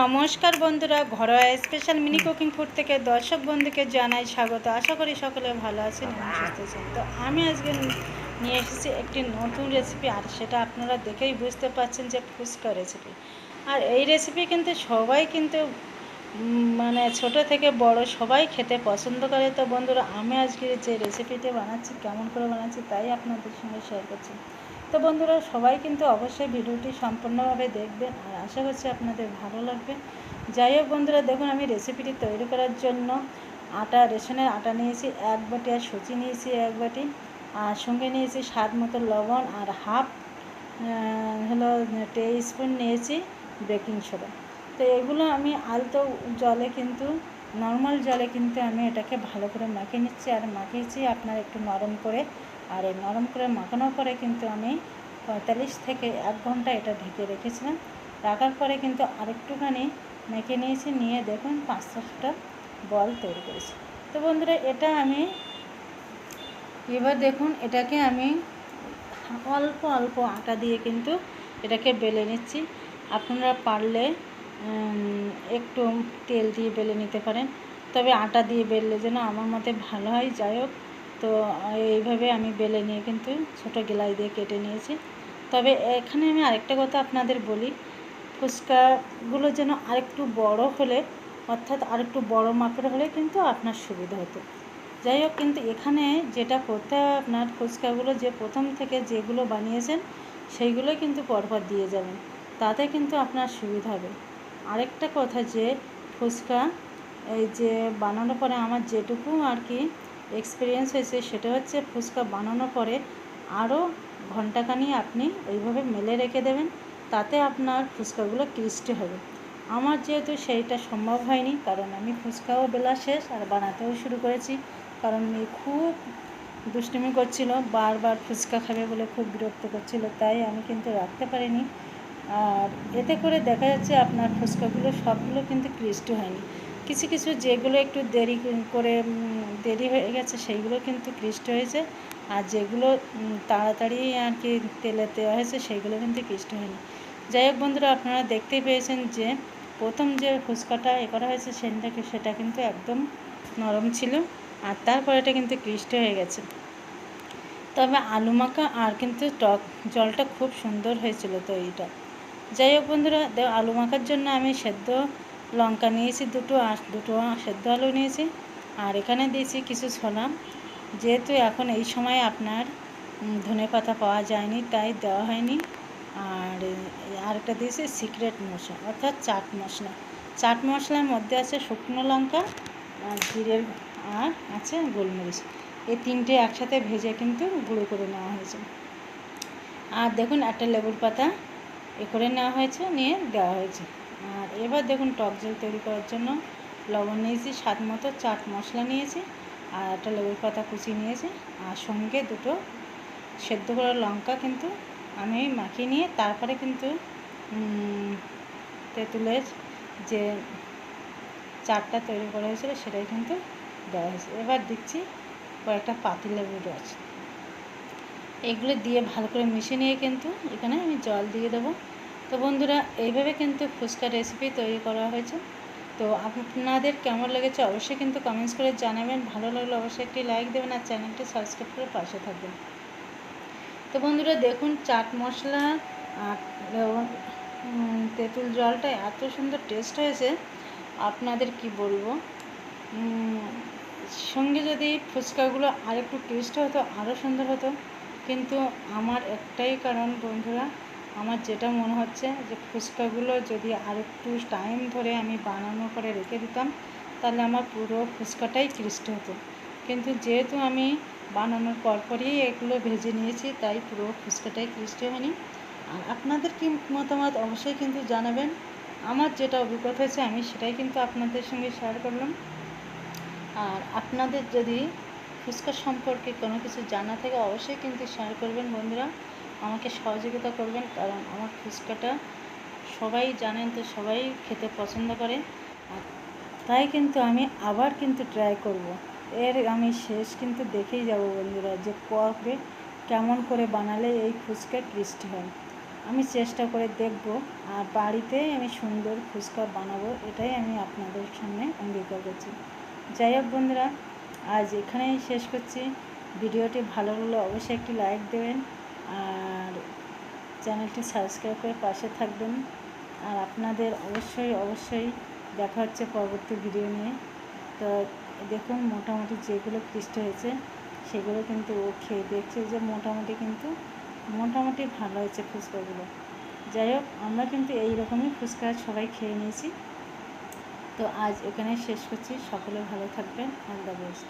নমস্কার বন্ধুরা, ঘরোয়া স্পেশাল মিনি কুকিং ফুড থেকে দর্শক বন্ধুকে জানাই স্বাগত। আশা করি সকলে ভালো আছেন এবং সুস্থ আছেন। তো আমি আজকে নিয়ে এসেছি একটি নতুন রেসিপি আর সেটা আপনারা দেখেই বুঝতে পারছেন যে ফুচকা রেসিপি আর এই রেসিপি কিন্তু সবাই কিন্তু মানে ছোট থেকে বড় সবাই খেতে পছন্দ করে। তো বন্ধুরা, আমি আজকে যে রেসিপিটা বানাচ্ছি, কেমন করে বানাচ্ছি, তাই আপনাদের সঙ্গে শেয়ার করছি। তো বন্ধুরা, সবাই কিন্তু অবশ্যই ভিডিওটি সম্পূর্ণভাবে দেখবেন আর আশা করছি আপনাদের ভালো লাগবে। যাই হোক বন্ধুরা, দেখুন আমি রেসিপিটি তৈরি করার জন্য আটা, রেশনের আটা নিয়েছি, এক বাটি আর সুচি নিয়েছি, এক বাটি। আর সঙ্গে নিয়েছি স্বাদ মতো লবণ আর হাফ হলো তে স্পুন নিয়েছি বেকিং সোডা তো এগুলো আমি আলতো জলে কিন্তু নর্মাল জলে কিন্তু আমি এটাকে ভালো করে মাখিয়ে নিচ্ছি আর মাখিয়েছি আপনার একটু নরম করে আর এই নরম করে মাখানোর পরে কিন্তু আমি পঁয়তাল্লিশ থেকে এক ঘণ্টা এটা ঢেকে রেখেছিলাম। রাখার পরে কিন্তু আরেকটুখানি মেখে নিয়েছি, নিয়ে দেখুন পাঁচ সাতটা বল তৈরি করেছি। তো বন্ধুরা, এটা আমি এবার দেখুন, এটাকে আমি অল্প অল্প আটা দিয়ে কিন্তু এটাকে বেলে নিচ্ছি। আপনারা পারলে একটু তেল দিয়ে বেলে নিতে পারেন। তবে আটা দিয়ে বেললে যেন আমার মতে ভালো হয়। যাই হোক তো এইভাবে আমি বেলে নিয়ে কিন্তু ছোটো গেলাই দিয়ে কেটে নিয়েছি। তবে এখানে আমি আরেকটা কথা আপনাদের বলি, ফুচকাগুলো যেন আরেকটু বড় হলে, অর্থাৎ আরেকটু বড় মাপের হলে কিন্তু আপনার সুবিধা হতো। যাই হোক, কিন্তু এখানে যেটা করতে হবে আপনার, ফুচকাগুলো যে প্রথম থেকে যেগুলো বানিয়েছেন সেইগুলোই কিন্তু পরপর দিয়ে যাবেন। তাতে কিন্তু আপনার সুবিধা হবে। আরেকটা কথা যে, ফুচকা এই যে বানানোর পরে আমার যেটুকু আর কি এক্সপিরিয়েন্স হয়েছে, সেটা হচ্ছে ফুচকা বানানোর পরে আরও ঘন্টাখানি আপনি ওইভাবে মেলে রেখে দেবেন, তাতে আপনার ফুচকাগুলো ক্রিস্টি হবে। আমার যেহেতু সেইটা সম্ভব হয়নি, কারণ আমি ফুচকাও বেলা শেষ আর বানাতেও শুরু করেছি, কারণ মেয়ে খুব দুষ্টুমি করছিল, বারবার ফুচকা খাবে বলে খুব বিরক্ত করছিল, তাই আমি কিন্তু রাখতে পারিনি। আর এতে করে দেখা যাচ্ছে আপনার ফুচকাগুলো সবগুলো কিন্তু ক্রিস্টি হয়নি। কিছু কিছু যেগুলো একটু দেরি করে দেরি হয়ে গেছে সেইগুলো কিন্তু ক্রিস্ট হয়েছে। আর যেগুলো তাড়াতাড়ি আর কি তেলে দেওয়া হয়েছে সেইগুলো কিন্তু ক্রিস্ট হয়নি। যাই হোক বন্ধুরা, আপনারা দেখতেই পেয়েছেন যে প্রথম যে ফুচকাটা এ করা হয়েছে সেটাকে, সেটা কিন্তু একদম নরম ছিল আর তারপর এটা কিন্তু ক্রিস্ট হয়ে গেছে। তবে আলু মাখা আর কিন্তু টক জলটা খুব সুন্দর হয়েছিল তো এইটা যাই হোক বন্ধুরা আলু মাখার জন্য আমি সেদ্ধ লঙ্কা নিয়েছি দুটো আর দুটো সেদ্ধ আলু নিয়েছি। আর এখানে দিয়েছি কিছু ছোলা যেহেতু এখন এই সময় আপনার ধনে পাতা পাওয়া যায়নি, তাই দেওয়া হয়নি। আর আরেকটা দিয়েছি সিক্রেট মশলা, অর্থাৎ চাট মশলা। চাট মশলার মধ্যে আছে শুকনো লঙ্কা, আর জিরের আর আছে গোলমরিচ। এই তিনটে একসাথে ভেজে কিন্তু গুঁড়ো করে নেওয়া হয়েছে। আর দেখুন, একটা লেবুর পাতা এ করে নেওয়া হয়েছে, নিয়ে দেওয়া হয়েছে। আর এবার দেখুন টক জল তৈরি করার জন্য লবণ নিয়েছি, স্বাদ মতো চাট মশলা নিয়েছি আর একটা লেবুর পাতা কুচি নিয়েছি আর সঙ্গে দুটো সেদ্ধ করা লঙ্কা কিন্তু আমি মাখিয়ে নিয়ে তারপরে কিন্তু তেঁতুলের যে চাটটা তৈরি করা হয়েছিল সেটাই কিন্তু দেওয়া হয়েছে। এবার দিচ্ছি কয়েকটা পাতি পাতিলেবুর রস। এগুলো দিয়ে ভালো করে মিশিয়ে নিয়ে কিন্তু এখানে আমি জল দিয়ে দেবো। তো বন্ধুরা, এইভাবে কিন্তু ফুচকা রেসিপি তৈরি করা হয়েছে। তো আপনাদের কেমন লেগেছে অবশ্যই কিন্তু কমেন্টস করে জানাবেন। ভালো লাগলে অবশ্যই একটি লাইক দেবেন আর চ্যানেলটি সাবস্ক্রাইব করে পাশে থাকবেন। তো বন্ধুরা, দেখুন চাট মশলা আর তেঁতুল জলটা এত সুন্দর টেস্ট হয়েছে। আপনাদের কি বলব? সঙ্গে যদি ফুচকাগুলো আরেকটু টেস্ট হতো আরও সুন্দর হতো। কিন্তু আমার একটাই কারণ বন্ধুরা আমার যেটা মনে হচ্ছে যে ফুচকাগুলো যদি আরেকটু টাইম ধরে আমি বানানো করে রেখে দিতাম, তাহলে আমার পুরো ফুচকাটাই ক্রিস্ট হতো। কিন্তু যেহেতু আমি বানানোর পরপরই এগুলো ভেজে নিয়েছি, তাই পুরো ফুচকাটাই ক্রিস্টি হয়নি। আর আপনাদের কি মতামত অবশ্যই কিন্তু জানাবেন। আমার যেটা অভিজ্ঞতা হয়েছে, আমি সেটাই কিন্তু আপনাদের সঙ্গে শেয়ার করলাম। আর আপনাদের যদি ফুচকা সম্পর্কে কোনো কিছু জানা থাকে, অবশ্যই কিন্তু শেয়ার করবেন বন্ধুরা। আমাকে সহযোগিতা করবেন, কারণ আমার ফুচকাটা সবাই জানেন তো, সবাই খেতে পছন্দ করে। তাই কিন্তু আমি আবার কিন্তু ট্রাই করব। এর আমি শেষ কিন্তু দেখেই যাব বন্ধুরা যে কবে কেমন করে বানালে এই ফুচকা ক্রিস্টি হয়। আমি চেষ্টা করে দেখব, আর বাড়িতে আমি সুন্দর ফুচকা বানাবো, এটাই আমি আপনাদের সামনে অঙ্গীকার করছি। যাই হোক বন্ধুরা, আজ এখানেই শেষ করছি। ভিডিওটি ভালো লাগলে অবশ্যই একটি লাইক দেবেন। আর চ্যানেলটি সাবস্ক্রাইব করে পাশে থাকবেন। আর আপনাদের অবশ্যই অবশ্যই দেখা হচ্ছে পরবর্তী ভিডিও নিয়ে। তো দেখুন, মোটামুটি যেগুলো কৃষ্ট হয়েছে, সেগুলো কিন্তু ও খেয়ে দেখছে যে মোটামুটি কিন্তু, মোটামুটি ভালো হয়েছে ফুচকাগুলো। যাই হোক, আমরা কিন্তু এই রকমই ফুচকা সবাই খেয়ে নিয়েছি। তো আজ এখানে শেষ করছি। সকলে ভালো থাকবেন। All the best